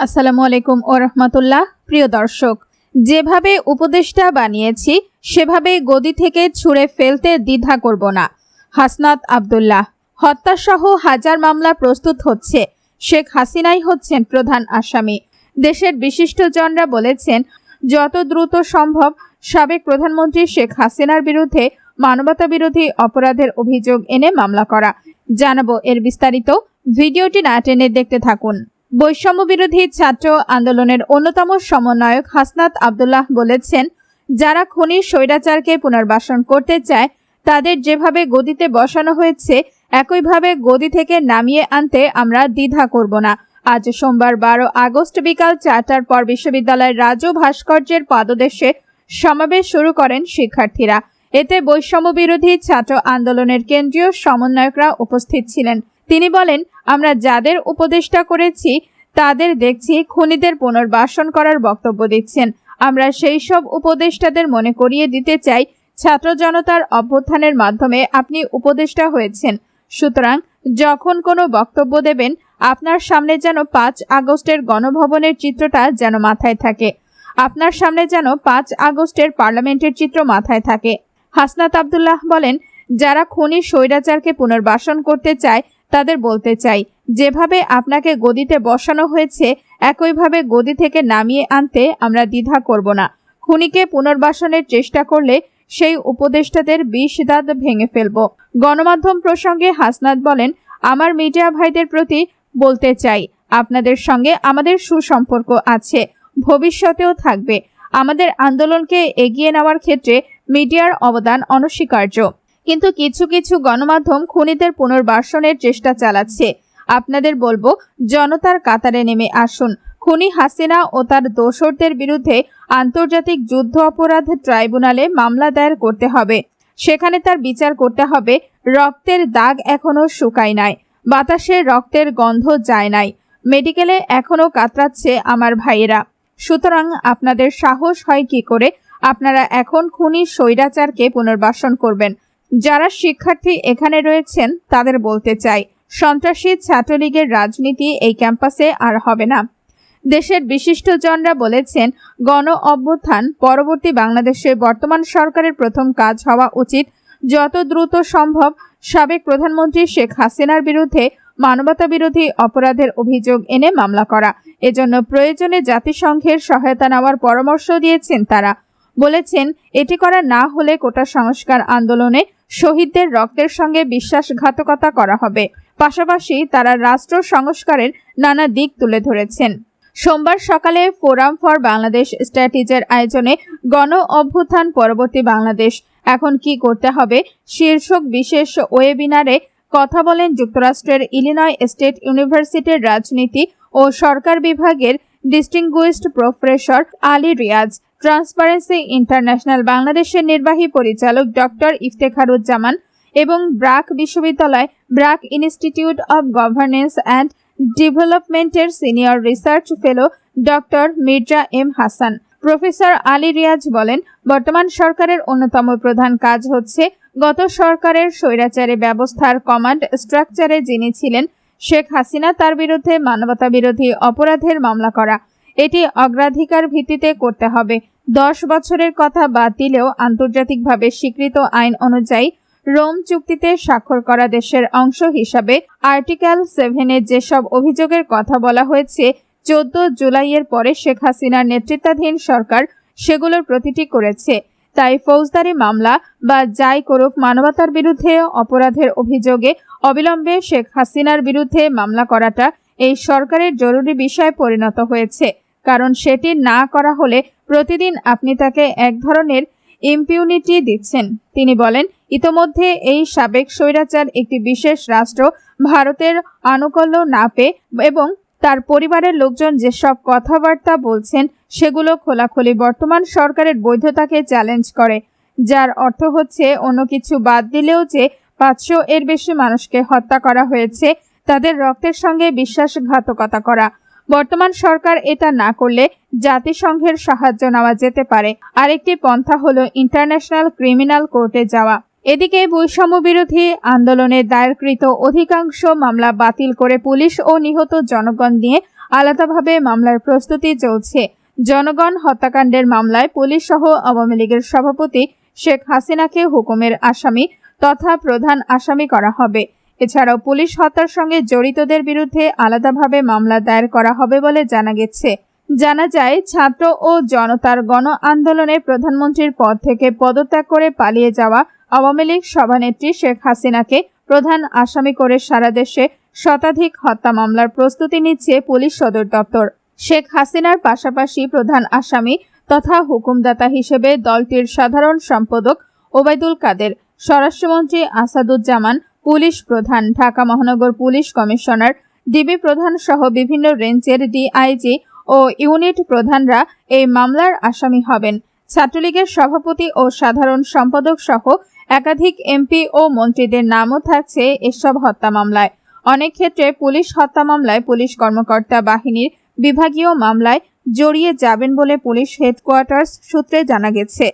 আসসালামু আলাইকুম ও রহমতুল্লাহ, প্রিয় দর্শক, যেভাবে উপদেষ্টা বানিয়েছি, সেভাবে গদি থেকে ছুঁড়ে ফেলতে দ্বিধা করব না। হাসনাত আবদুল্লাহ, হত্যাসহ হাজার মামলা প্রস্তুত হচ্ছে। শেখ হাসিনাই হচ্ছেন প্রধান আসামি। দেশের বিশিষ্টজনরা বলেছেন, যত দ্রুত সম্ভব সাবেক প্রধানমন্ত্রী শেখ হাসিনার বিরুদ্ধে মানবতা বিরোধী অপরাধের অভিযোগ এনে মামলা করা। জানাব এর বিস্তারিত। ভিডিওটি না টেনে দেখতে থাকুন। বৈষম্য বিরোধী ছাত্র আন্দোলনের অন্যতম সমন্বয়ক হাসনাত আবদুল্লাহ বলেছেন, যারা খনির স্বৈরাচারকে পুনর্বাসন করতে চায়, তাদের যেভাবে গদিতে বসানো হয়েছে, একইভাবে গদি থেকে নামিয়ে আনতে আমরা দ্বিধা করব না। আজ সোমবার বারো আগস্ট বিকাল চারটার পর বিশ্ববিদ্যালয়ের রাজু ভাস্কর্যের পাদদেশে সমাবেশ শুরু করেন শিক্ষার্থীরা। এতে বৈষম্য বিরোধী ছাত্র আন্দোলনের কেন্দ্রীয় সমন্বয়করা উপস্থিত ছিলেন। তিনি বলেন, আমরা যাদের উপদেষ্টা করেছি, তাদের দেখছি খুনিদের পুনর্বাসন করার বক্তব্য দিচ্ছেন। আমরা সেই সব উপদেষ্টাদের মনে করিয়ে দিতে চাই। ছাত্র জনতার অভ্যুত্থানের মাধ্যমে আপনি উপদেষ্টা হয়েছেন। সুতরাং যখন কোনো বক্তব্য দেবেন, আপনার সামনে যেন পাঁচ আগস্টের গণভবনের চিত্রটা যেন মাথায় থাকে। আপনার সামনে যেন পাঁচ আগস্টের পার্লামেন্টের চিত্র মাথায় থাকে। হাসনাত আবদুল্লাহ বলেন, যারা খনি স্বৈরাচারকে পুনর্বাসন করতে চায় তাদের বলতে চাই, যেভাবে আপনাকে গদিতে বসানো হয়েছে, একইভাবে গদি থেকে নামিয়ে আনতে আমরা দ্বিধা করব না। খুনিকে পুনর্বাসনের চেষ্টা করলে সেই উপদেষ্টাদের বিষ দাঁত ভেঙে ফেলব। গণমাধ্যম প্রসঙ্গে হাসনাত বলেন, আমার মিডিয়া ভাইদের প্রতি বলতে চাই, আপনাদের সঙ্গে আমাদের সুসম্পর্ক আছে, ভবিষ্যতেও থাকবে। আমাদের আন্দোলনকে এগিয়ে নেওয়ার ক্ষেত্রে মিডিয়ার অবদান অনস্বীকার্য। কিন্তু কিছু কিছু গণমাধ্যম খুনিদের পুনর্বাসনের চেষ্টা চালাচ্ছে। আপনাদের বলব, জনতার কাতারে নেমে আসুন। খুনি হাসিনা ও তার দোসরদের বিরুদ্ধে আন্তর্জাতিক যুদ্ধ অপরাধ ট্রাইব্যুনালে মামলা দায়ের করতে হবে। সেখানে তার বিচার করতে হবে, রক্তের দাগ এখনও শুকায় নাই, বাতাসে রক্তের গন্ধ যায় নাই, মেডিকেলে এখনও কাতরাচ্ছে আমার ভাইয়েরা। সুতরাং আপনাদের সাহস হয় কি করে? আপনারা এখন খুনি স্বৈরাচারকে পুনর্বাসন করবেন। যারা শিক্ষার্থী এখানে রয়েছেন, তাদের বলতে চাই, সন্ত্রাসী ছাত্রলীগের রাজনীতি এই ক্যাম্পাসে আর হবে না। দেশের বিশিষ্টজনরা বলেছেন, গণ অভ্যুত্থান পরবর্তী বাংলাদেশে বর্তমান সরকারের প্রথম কাজ হওয়া উচিত। যত দ্রুত সম্ভব, সাবেক প্রধানমন্ত্রী শেখ হাসিনার বিরুদ্ধে মানবতা বিরোধী অপরাধের অভিযোগ এনে মামলা করা। এজন্য প্রয়োজনে জাতিসংঘের সহায়তা নেওয়ার পরামর্শ দিয়েছেন তারা। বলেছেন, এটি করা না হলে কোটা সংস্কার আন্দোলনে শহীদদের রক্তের সঙ্গে বিশ্বাসঘাতকতা করা হবে। পাশাপাশি তারা রাষ্ট্র সংস্কারের নানা দিক তুলে ধরেছেন। সোমবার সকালে ফোরাম ফর বাংলাদেশ স্ট্র্যাটেজির আয়োজনে গণ অভ্যুত্থান পরবর্তী বাংলাদেশ। এখন কি করতে হবে? শীর্ষক বিশেষ ওয়েবিনারে কথা বলেন যুক্তরাষ্ট্রের ইলিনয় স্টেট ইউনিভার্সিটির রাজনীতি ও সরকার বিভাগের distinguished professor Ali Riaz. Transparency international বাংলাদেশের নির্বাহী পরিচালক ডক্টর ইফতেখারুজ্জামান এবং ব্রাক বিশ্ববিদ্যালয়, BRAC institute of governance and ডেভেলপমেন্টের senior research fellow doctor Mirza M Hasan. Professor Ali Riaz বলেন, বর্তমান সরকারের অন্যতম প্রধান কাজ হচ্ছে গত সরকারের স্বৈরাচারী ব্যবস্থার কমান্ড স্ট্রাকচারে যিনি ছিলেন, শেখ হাসিনা তার বিরুদ্ধে মানবতা বিরোধী অপরাধের মামলা করা। এটি অগ্রাধিকার ভিত্তিতে করতে হবে। দশ বছরের কথা বাদ দিলেও আন্তর্জাতিকভাবে স্বীকৃত আইন অনুযায়ী রোম চুক্তিতে স্বাক্ষর করা দেশের অংশ হিসাবে আর্টিকেল সেভেনের যেসব অভিযোগের কথা বলা হয়েছে, চোদ্দ জুলাইয়ের পরে শেখ হাসিনার নেতৃত্বাধীন সরকার সেগুলোর প্রতিটি করেছে। তাই ফৌজদারি মামলা বা যাই করুক মানবতার বিরুদ্ধে অপরাধের অভিযোগে অবিলম্বে শেখ হাসিনার বিরুদ্ধে মামলা করাটা এই সরকারের জরুরি বিষয় পরিণত হয়েছে। কারণ সেটি না করা হলে প্রতিদিন আপনি তাকে এক ধরনের ইম্পিউনিটি দিচ্ছেন। তিনি বলেন, ইতোমধ্যে এই সাবেক স্বৈরাচার একটি বিশেষ রাষ্ট্র ভারতের আনুকল্য না পেয়ে এবং তার পরিবারের লোকজন যেসব কথাবার্তা বলছেন সেগুলো খোলাখুলি বর্তমান সরকারের বৈধতাকে চ্যালেঞ্জ করে, যার অর্থ হচ্ছে অন্য কিছু বাদ দিলেও যে পাঁচশো এর বেশি মানুষকে হত্যা করা হয়েছে, তাদের রক্তের সঙ্গে বিশ্বাসঘাতকতা করা। বর্তমান সরকার এটা না করলে জাতিসংঘের সাহায্য নেওয়া যেতে পারে। আরেকটি পন্থা হলো ইন্টারন্যাশনাল ক্রিমিনাল কোর্টে যাওয়া। এদিকে বৈষম্য বিরোধী আন্দোলনে দায়েরকৃত অধিকাংশ মামলা বাতিল করে পুলিশ ও নিহত জনগণ নিয়ে আলাদাভাবে মামলার প্রস্তুতি চলছে। জনগণ হত্যাকাণ্ডের মামলায় পুলিশ সহ আওয়ামী লীগের সভাপতি শেখ হাসিনাকে হুকুমের আসামি তথা প্রধান আসামি করা হবে। এছাড়াও পুলিশ হত্যার সঙ্গে জড়িতদের বিরুদ্ধে আলাদাভাবে মামলা দায়ের করা হবে বলে জানা গেছে। জানা যায়, ছাত্র ও জনতার গণ আন্দোলনে প্রধানমন্ত্রীর পদ থেকে পদত্যাগ করে পালিয়ে যাওয়া আওয়ামী লীগ সভানেত্রী শেখ হাসিনাকে প্রধান আসামি করে সারা দেশে শতাধিক হত্যা মামলার প্রস্তুতি নিচ্ছে পুলিশ সদর দপ্তর। শেখ হাসিনার পাশাপাশি প্রধান আসামি তথা হুকুমদাতা হিসেবে দলটির সাধারণ সম্পাদক ওবায়দুল কাদের, স্বরাষ্ট্রমন্ত্রী আসাদুজ্জামান পুলিশ প্রধান, ঢাকা মহানগর পুলিশ কমিশনার, ডিবি প্রধান সহ বিভিন্ন রেঞ্জের ডিআইজি ও ইউনিট প্রধানরা এই মামলার আসামি হবেন। ছাত্রলীগের সভাপতি ও সাধারণ সম্পাদক সহ একাধিক এমপি ও মন্ত্রীদের নামও থাকছে এসব হত্যা মামলায়। অনেক ক্ষেত্রে পুলিশ হত্যা মামলায় পুলিশ কর্মকর্তা বাহিনীর বিভাগীয় মামলায় জড়িয়ে যাবেন বলে পুলিশ হেডকোয়ার্টার্স সূত্রে জানা গেছে।